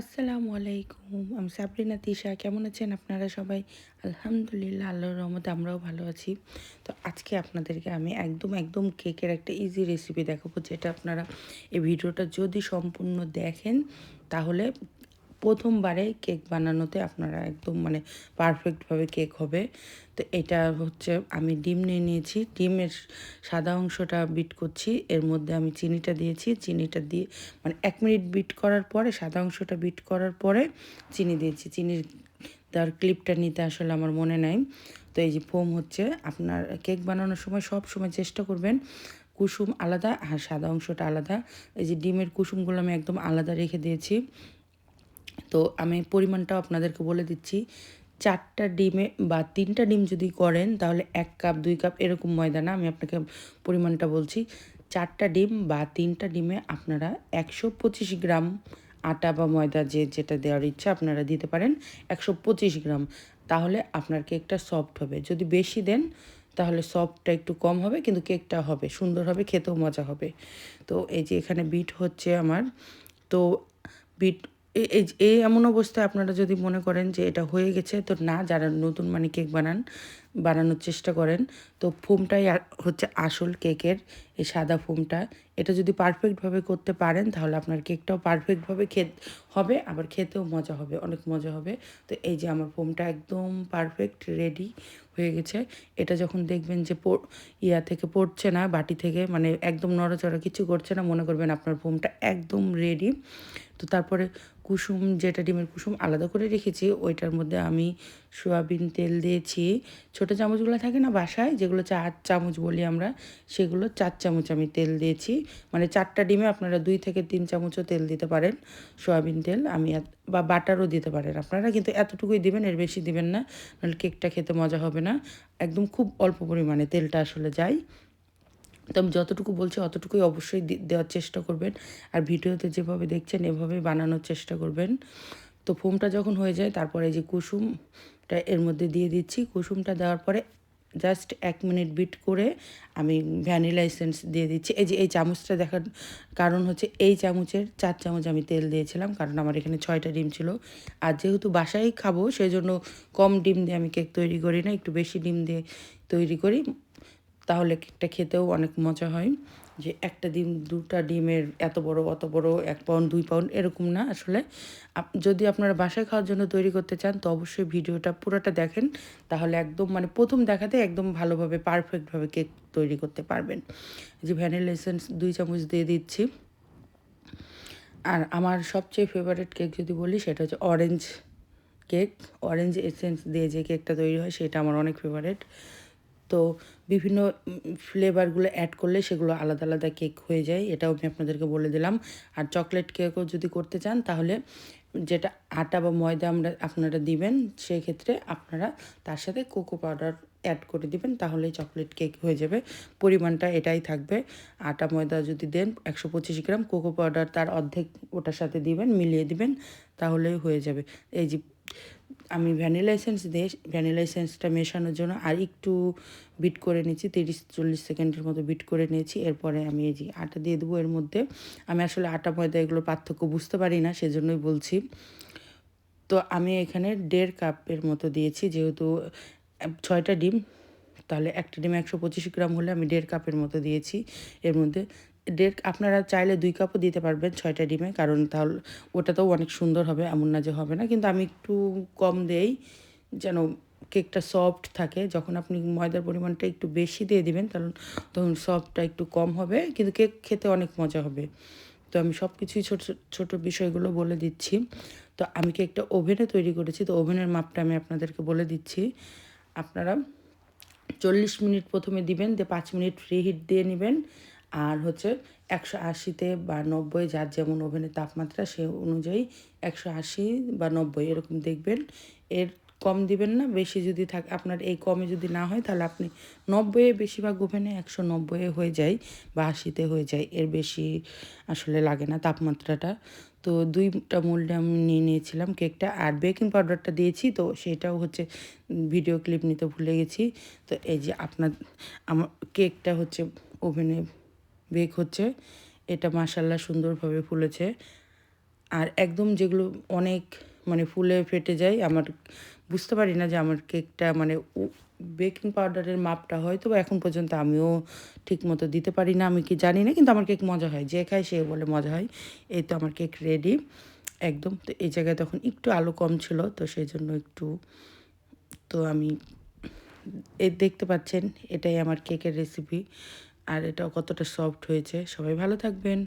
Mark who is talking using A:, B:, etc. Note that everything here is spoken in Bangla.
A: আসসালামু আলাইকুম, আমি সাবরিনা তিশা। কেমন আছেন আপনারা সবাই? আলহামদুলিল্লাহ আল্লাহ রহমতে আমরাও ভালো আছি। তো আজকে আপনাদেরকে আমি একদম একদম কেকের একটা ইজি রেসিপি দেখাবো, যেটা আপনারা এই ভিডিওটা যদি সম্পূর্ণ দেখেন, তাহলে প্রথমবারে কেক বানানোতে আপনারা একদম মানে পারফেক্টভাবে কেক হবে। তো এটা হচ্ছে আমি ডিম নিয়ে নিয়েছি, ডিমের সাদা অংশটা বিট করছি, এর মধ্যে আমি চিনিটা দিয়েছি, চিনিটা দিয়ে মানে এক মিনিট বিট করার পরে, সাদা অংশটা বিট করার পরে চিনি দিয়েছি। চিনির তার ক্লিপটা নিতে আসলে আমার মনে নাই। তো এই যে ফোম হচ্ছে, আপনার কেক বানানোর সময় সব সময় চেষ্টা করবেন কুসুম আলাদা আর সাদা অংশটা আলাদা। এই যে ডিমের কুসুমগুলো আমি একদম আলাদা রেখে দিয়েছি। তো আমি পরিমাণটাও আপনাদেরকে বলে দিচ্ছি। চারটা ডিমে বা তিনটা ডিম যদি করেন, তাহলে এক কাপ, দুই কাপ এরকম ময়দা না আমি আপনাকে পরিমাণটা বলছি। চারটা ডিম বা তিনটা ডিমে আপনারা একশো পঁচিশ গ্রাম আটা বা ময়দা যে যেটা দেওয়ার ইচ্ছা আপনারা দিতে পারেন, একশো পঁচিশ গ্রাম। তাহলে আপনার কেকটা সফট হবে। যদি বেশি দেন, তাহলে সফটটা একটু কম হবে, কিন্তু কেকটা হবে, সুন্দর হবে, খেতেও মজা হবে। তো এই যে এখানে বিট হচ্ছে আমার। তো বিট এই এমন অবস্থায় আপনারা যদি মনে করেন যে এটা হয়ে গেছে, তো না, যারা নতুন মানে কেক বানান, বানানোর চেষ্টা করেন, তো ফোমটাই হচ্ছে আসল কেকের এই সাদা ফোমটা এটা যদি পারফেক্টভাবে করতে পারেন, তাহলে আপনার কেকটাও পারফেক্টভাবে খেত, হবে, আবার খেতেও মজা হবে, অনেক মজা হবে। তো এই যে আমার ফোমটা একদম পারফেক্ট রেডি হয়ে গেছে। এটা যখন দেখবেন যে ইয়া থেকে পড়ছে না, বাটি থেকে মানে একদম নড়াচড়া কিছু করছে না, মনে করবেন আপনার ফোমটা একদম রেডি তো তারপরে কুসুম, যেটা ডিমের কুসুম, আলাদা করে রেখেছি। ওইটার মধ্যে আমি সোয়াবিন তেল দিয়েছি। ছোটো চামচগুলো থাকে না বাসায়, যেগুলো চার চামচ বলি আমরা, সেগুলো চার চামচ আমি তেল দিয়েছি। মানে চারটা ডিমে আপনারা দুই থেকে তিন চামচও তেল দিতে পারেন সোয়াবিন তেল। আমি বা বাটারও দিতে পারেন আপনারা, কিন্তু এতটুকুই দিবেন, এর বেশি দিবেন না। নাহলে কেকটা খেতে মজা হবে না। একদম খুব অল্প পরিমাণে তেলটা আসলে যায়। তো আমি যতটুকু বলছি অতটুকুই অবশ্যই দেওয়ার চেষ্টা করবেন। আর ভিডিওতে যেভাবে দেখছেন, এভাবেই বানানোর চেষ্টা করবেন। তো ফোমটা যখন হয়ে যায়, তারপরে যে কুসুমটা এর মধ্যে দিয়ে দিচ্ছি। কুসুমটা দেওয়ার পরে জাস্ট এক মিনিট বিট করে আমি ভ্যানিলা এসেন্স দিয়ে দিচ্ছি। এই যে, এই চামচটা দেখার কারণ হচ্ছে এই চামচের চার চামচ আমি তেল দিয়েছিলাম, কারণ আমার এখানে ছয়টা ডিম ছিল। আর যেহেতু বাসায় খাব সেই জন্য কম ডিম দিয়ে আমি কেক তৈরি করি না, একটু বেশি ডিম দিয়ে তৈরি করি। তাহলে কেকটা খেতেও অনেক মজা হয়। যে একটা ডিম, দুটা ডিমের এত বড়, অত বড়, এক পাউন্ড, দুই পাউন্ড, এরকম না আসলে। যদি আপনারা বাসায় খাওয়ার জন্য তৈরি করতে চান, তো অবশ্যই ভিডিওটা পুরোটা দেখেন। তাহলে একদম মানে প্রথম দেখাতে একদম ভালোভাবে পারফেক্টভাবে কেক তৈরি করতে পারবেন। যে ভ্যানিলা এসেন্স দুই চামচ দিয়ে দিচ্ছি। আর আমার সবচেয়ে ফেভারিট কেক যদি বলি, সেটা হচ্ছে অরেঞ্জ কেক। অরেঞ্জ এসেন্স দিয়ে যে কেকটা তৈরি হয়, সেটা আমার অনেক ফেভারিট তো বিভিন্ন ফ্লেভারগুলো অ্যাড করলে সেগুলো আলাদা আলাদা কেক হয়ে যায়, এটাও আমি আপনাদেরকে বলে দিলাম। আর চকলেট কেকও যদি করতে চান, তাহলে যেটা আটা বা ময়দা আমরা, আপনারা দিবেন, সেক্ষেত্রে আপনারা তার সাথে কোকো পাউডার অ্যাড করে দিবেন, তাহলেই চকলেট কেক হয়ে যাবে। পরিমাণটা এটাই থাকবে। আটা, ময়দা যদি দেন, একশো পঁচিশ গ্রাম কোকো পাউডার তার অর্ধেক ওটার সাথে দিবেন, মিলিয়ে দিবেন, তাহলেই হয়ে যাবে। এই যে আমি ভ্যানিলা এসেন্স দিয়ে ভ্যানিলা এসেন্সটা মেশানোর জন্য আর একটু বিট করে নিয়েছি, তিরিশ চল্লিশ সেকেন্ডের মতো বিট করে নিয়েছি। এরপরে আমি এই যে আটা দিয়ে দেবো এর মধ্যে। আমি আসলে আটা, ময়দা এগুলো পার্থক্য বুঝতে পারি না, সেজন্যই বলছি। তো আমি এখানে দেড় কাপের মতো দিয়েছি, যেহেতু ছয়টা ডিম, তাহলে একটা ডিম একশো পঁচিশ গ্রাম হলে আমি দেড় কাপের মতো দিয়েছি। এর মধ্যে দেড়, আপনারা চাইলে দুই কাপও দিতে পারবেন ছয়টা ডিমে, কারণ তাহলে ওটাতেও অনেক সুন্দর হবে, এমন না যে হবে না। কিন্তু আমি একটু কম দেই, যেন কেকটা সফট থাকে। যখন আপনি ময়দার পরিমাণটা একটু বেশি দিয়ে দিবেন তখন তখন সফটটা একটু কম হবে, কিন্তু কেক খেতে অনেক মজা হবে। তো আমি সব কিছুই ছোটো ছোটো বিষয়গুলো বলে দিচ্ছি। তো আমি কেকটা ওভেনে তৈরি করেছি, তো ওভেনের মাপটা আমি আপনাদেরকে বলে দিচ্ছি। আপনারা চল্লিশ মিনিট প্রথমে দিবেন, দিয়ে পাঁচ মিনিট ফ্রি হিট দিয়ে নেবেন। আর হচ্ছে একশো আশিতে বা নব্বই যার যেমন ওভেনের তাপমাত্রা সে অনুযায়ী একশো আশি বা নব্বই এরকম দেখবেন। এর কম দিবেন না, বেশি যদি থাকে, আপনার এই কমে যদি না হয় তাহলে আপনি নব্বইয়ে বেশিরভাগ ওভেনে একশো নব্বইয়ে হয়ে যায় বা আশিতে হয়ে যায়, এর বেশি আসলে লাগে না তাপমাত্রাটা। তো দুইটা মোল্ডে আমি নিয়ে নিয়েছিলাম কেকটা আর বেকিং পাউডারটা দিয়েছি, তো সেটাও হচ্ছে ভিডিও ক্লিপ নিতে ভুলে গেছি। তো এই যে আপনার, আমার কেকটা হচ্ছে ওভেনে বেক হচ্ছে। এটা মাসাল্লা সুন্দরভাবে ফুলেছে। আর একদম যেগুলো অনেক মানে ফুলে ফেটে যায়, আমার বুঝতে পারি না যে আমার কেকটা মানে বেকিং পাউডারের মাপটা হয়তো এখন পর্যন্ত আমিও ঠিক মতো দিতে পারি না, আমি কি জানি না, কিন্তু আমার কেক মজা হয়। যে খায় সে বলে মজা হয়। এই তো আমার কেক রেডি। একদম তো এই জায়গায় তখন একটু আলু কম ছিল, তো সেই জন্য একটু তো আমি এ, দেখতে পাচ্ছেন, এটাই আমার কেকের রেসিপি আর এটা কতটা সফট হয়েছে। সবাই ভালো থাকবেন।